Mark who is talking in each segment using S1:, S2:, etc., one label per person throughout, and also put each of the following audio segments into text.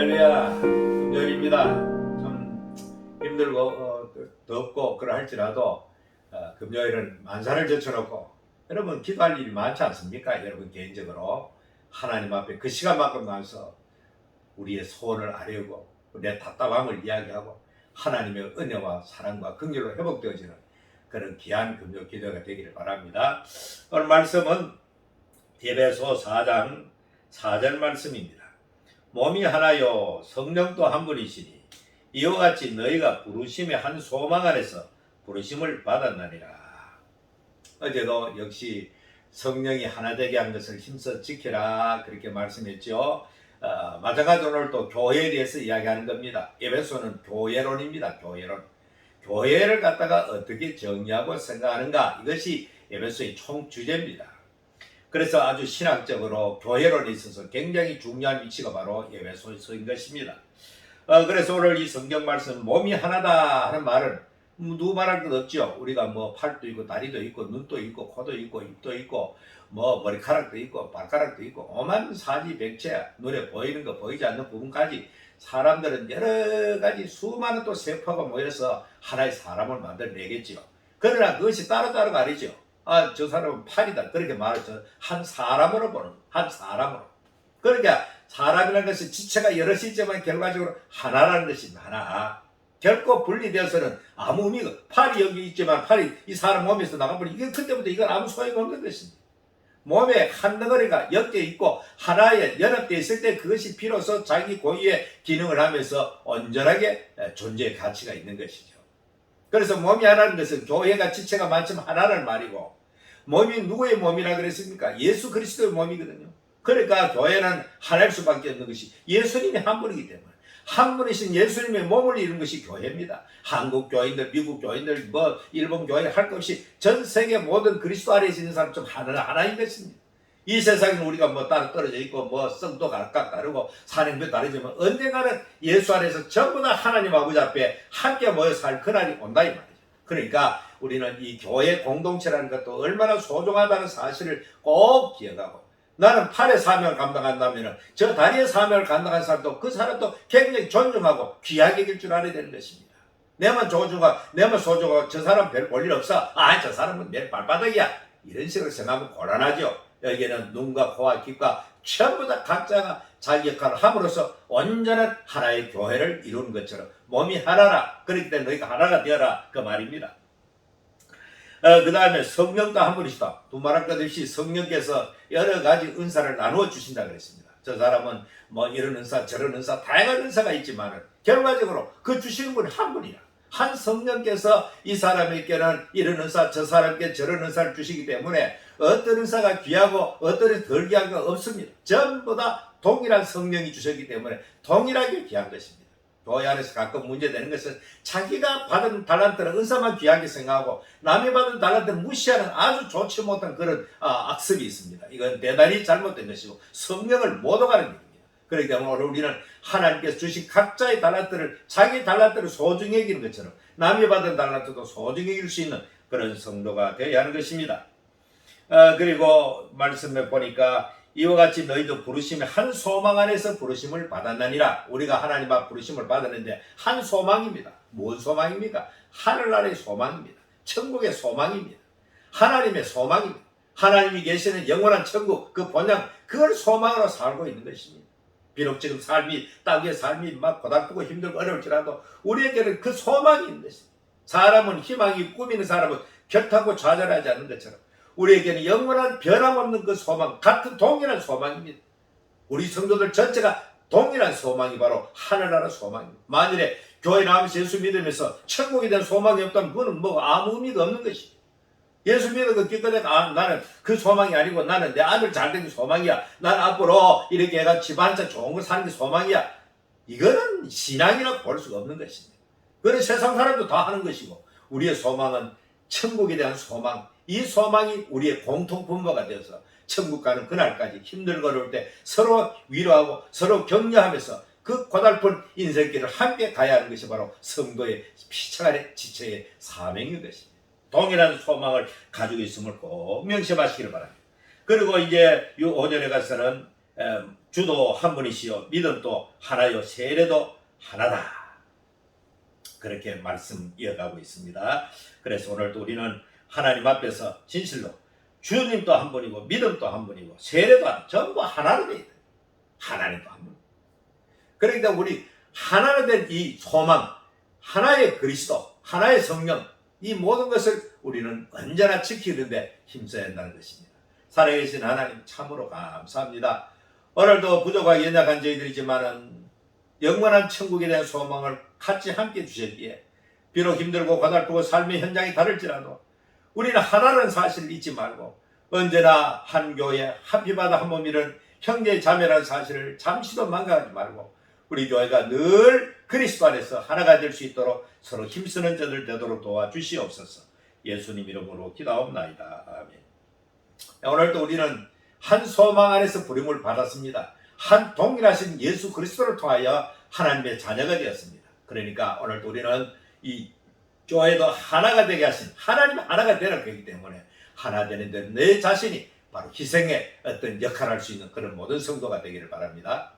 S1: 할렐루야. 금요일입니다. 좀 힘들고 어, 덥고 그러할지라도 어, 금요일은 만사를 제쳐놓고 여러분 기도할 일이 많지 않습니까? 여러분 개인적으로. 하나님 앞에 그 시간만큼 나와서 우리의 소원을 아뢰고 내 답답함을 이야기하고 하나님의 은혜와 사랑과 긍휼로 회복되어지는 그런 귀한 금요 기도가 되기를 바랍니다. 오늘 말씀은 예배소 4장 4절 말씀입니다 몸이 하나요 성령도 한 분이시니 이와 같이 너희가 부르심의 한 소망 안에서 부르심을 받았나니라. 어제도 역시 성령이 하나 되게 한 것을 힘써 지켜라 그렇게 말씀했죠. 어, 마찬가지로 오늘 또 교회에 대해서 이야기하는 겁니다. 에베소는 교회론입니다. 교회론. 교회를 갖다가 어떻게 정의하고 생각하는가 이것이 에베소의 총 주제입니다. 그래서 아주 신학적으로 교회론에 있어서 굉장히 중요한 위치가 바로 예배소인 것입니다. 어, 그래서 오늘 이 성경 말씀 몸이 하나다 하는 말은 음, 누구 말할 것 없죠. 우리가 뭐 팔도 있고 다리도 있고 눈도 있고 코도 있고 입도 있고 뭐 머리카락도 있고 발가락도 있고 오만 사지 백체 눈에 보이는 거 보이지 않는 부분까지 사람들은 여러 가지 수많은 또 세포가 모여서 하나의 사람을 만들어내겠지요. 그러나 그것이 따로따로가 아니죠. 아, 저 사람은 팔이다. 그렇게 말하죠. 한 사람으로 보는, 한 사람으로. 그러니까 사람이라는 것은 지체가 여럿이 있지만 결과적으로 하나라는 것입니다. 하나. 결코 분리되어서는 아무 의미가, 팔이 여기 있지만 팔이 이 사람 몸에서 나가버리면 이건 그때부터 이건 아무 소용이 없는 것입니다. 몸에 한 덩어리가 엮여 있고 하나에 연합되어 있을 때 그것이 비로소 자기 고유의 기능을 하면서 온전하게 존재의 가치가 있는 것이죠. 그래서 몸이 하나는 것은 교회가 지체가 많지만 하나는 말이고 몸이 누구의 몸이라 그랬습니까? 예수 그리스도의 몸이거든요. 그러니까 교회는 하나일 수밖에 없는 것이 예수님이 한 분이기 때문에 한 분이신 예수님의 몸을 이룬 것이 교회입니다. 한국 교인들, 미국 교인들, 뭐 일본 교인 할 것 없이 전 세계 모든 그리스도 아래에 있는 사람 좀 하나 하나인 것입니다. 이 세상에는 우리가 뭐 따로 떨어져 있고 뭐 성도 각각 다르고 산행도 다르지만 언젠가는 예수 안에서 전부 다 하나님 아버지 앞에 함께 모여 살 그날이 온다 이 말이죠. 그러니까 우리는 이 교회 공동체라는 것도 얼마나 소중하다는 사실을 꼭 기억하고 나는 팔의 사명을 감당한다면 저 다리의 사명을 감당한 사람도 그 사람도 굉장히 존중하고 귀하게 길줄 알아야 되는 것입니다. 내만 존중하고 내만 소중하고 저 사람 별 볼일 없어. 아 저 사람은 내 발바닥이야. 이런 식으로 생각하면 곤란하죠. 여기에는 눈과 코와 귀가 전부 다 각자가 자기 역할을 함으로써 온전한 하나의 교회를 이루는 것처럼 몸이 하나라. 그렇기 때문에 너희가 하나가 되어라. 그 말입니다. 어, 그 다음에 성령도 한 분이시다. 두말할 것 없이 성령께서 여러 가지 은사를 나누어 주신다 그랬습니다. 저 사람은 뭐 이런 은사 저런 은사 다양한 은사가 있지만 결과적으로 그 주시는 분이 한 분이야. 한 성령께서 이 사람에게는 이런 은사 저 사람께 저런 은사를 주시기 때문에 어떤 은사가 귀하고 어떤 덜 귀한 거 없습니다. 전부 다 동일한 성령이 주셨기 때문에 동일하게 귀한 것입니다. 교회 안에서 가끔 문제되는 것은 자기가 받은 달란트는 은사만 귀하게 생각하고 남이 받은 달란트는 무시하는 아주 좋지 못한 그런 아, 악습이 있습니다. 이건 대단히 잘못된 것이고 성령을 못 오가는 일입니다. 그렇기 때문에 우리는 하나님께서 주신 각자의 달란트를 자기 달란트를 소중히 여기는 것처럼 남이 받은 달란트도 소중히 여길 수 있는 그런 성도가 되어야 하는 것입니다. 어, 그리고 말씀에 보니까 이와 같이 너희도 부르심의 한 소망 안에서 부르심을 받았나니라. 우리가 하나님 앞 부르심을 받았는데 한 소망입니다. 뭔 소망입니까? 하늘나라의 소망입니다. 천국의 소망입니다. 하나님의 소망입니다. 하나님이 계시는 영원한 천국 그 본향 그걸 소망으로 살고 있는 것입니다. 비록 지금 삶이 땅의 삶이 막 고달프고 힘들고 어려울지라도 우리에게는 그 소망이 있는 것입니다. 사람은 희망이 꾸미는 사람은 격하고 좌절하지 않는 것처럼 우리에게는 영원한 변함없는 그 소망, 같은 동일한 소망입니다. 우리 성도들 전체가 동일한 소망이 바로 하늘나라 소망입니다. 만일에 교회 나오면서 예수 믿으면서 천국에 대한 소망이 없다면 그거는 뭐 아무 의미가 없는 것이죠. 예수 믿는 그 기껏해 아, 나는 그 소망이 아니고 나는 내 아들 잘 되는 게 소망이야. 난 앞으로 이렇게 해가 집안자 좋은 거 사는 게 소망이야. 이거는 신앙이라 볼 수가 없는 것입니다. 그래 세상 사람도 다 하는 것이고 우리의 소망은 천국에 대한 소망, 이 소망이 우리의 공통 분모가 되어서 천국 가는 그날까지 힘들고 어려울 때 서로 위로하고 서로 격려하면서 그 고달픈 인생길을 함께 가야 하는 것이 바로 성도의 피차간의 지체의 사명인 것입니다. 동일한 소망을 가지고 있음을 꼭 명심하시기를 바랍니다. 그리고 이제 이 5절에 가서는 주도 한 분이시요 믿음도 하나요 세례도 하나다. 그렇게 말씀 이어가고 있습니다. 그래서 오늘도 우리는 하나님 앞에서 진실로 주님도 한 분이고 믿음도 한 분이고 세례도 한 전부 하나로 되어 있다. 하나님도 한 분. 그러니까 우리 하나로 된 이 소망, 하나의 그리스도, 하나의 성령 이 모든 것을 우리는 언제나 지키는데 힘써야 한다는 것입니다. 살아계신 하나님 참으로 감사합니다. 오늘도 부족하고 연약한 저희들이지만은 영원한 천국에 대한 소망을 같이 함께 주셨기에 비록 힘들고 고달프고 삶의 현장이 다를지라도 우리는 하나라는 사실을 잊지 말고 언제나 한 교회 한피바다 한 몸이는 형제 자매라는 사실을 잠시도 망각하지 말고 우리 교회가 늘 그리스도 안에서 하나가 될 수 있도록 서로 힘쓰는 자들 되도록 도와주시옵소서 예수님 이름으로 기도하옵나이다 아멘 오늘도 우리는 한 소망 안에서 부름을 받았습니다 한 동일하신 예수 그리스도를 통하여 하나님의 자녀가 되었습니다. 그러니까 오늘도 우리는 이 교회도 하나가 되게 하신 하나님 하나가 되는 거기 때문에 하나 되는 데 내 자신이 바로 희생의 어떤 역할을 할 수 있는 그런 모든 성도가 되기를 바랍니다.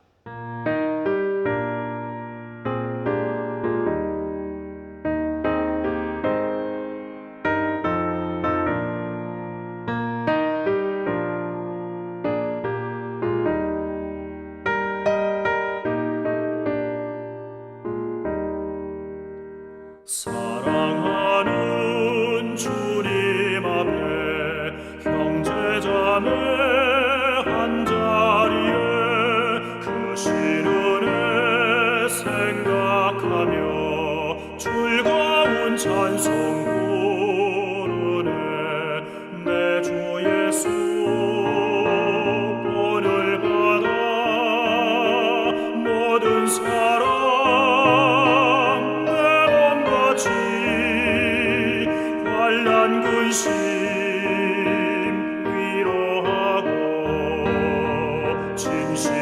S2: 情是。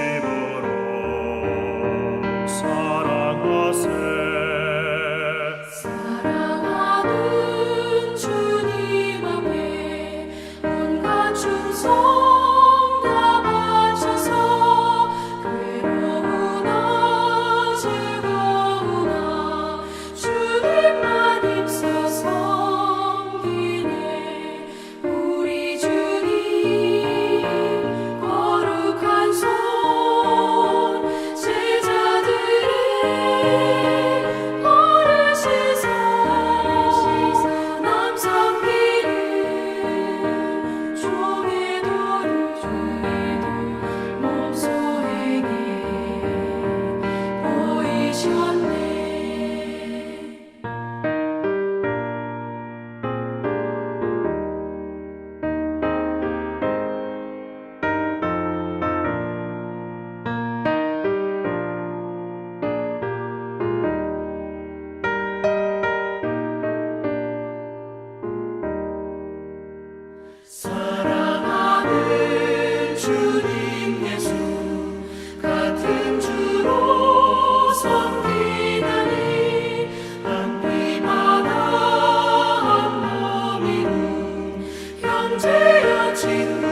S2: reality.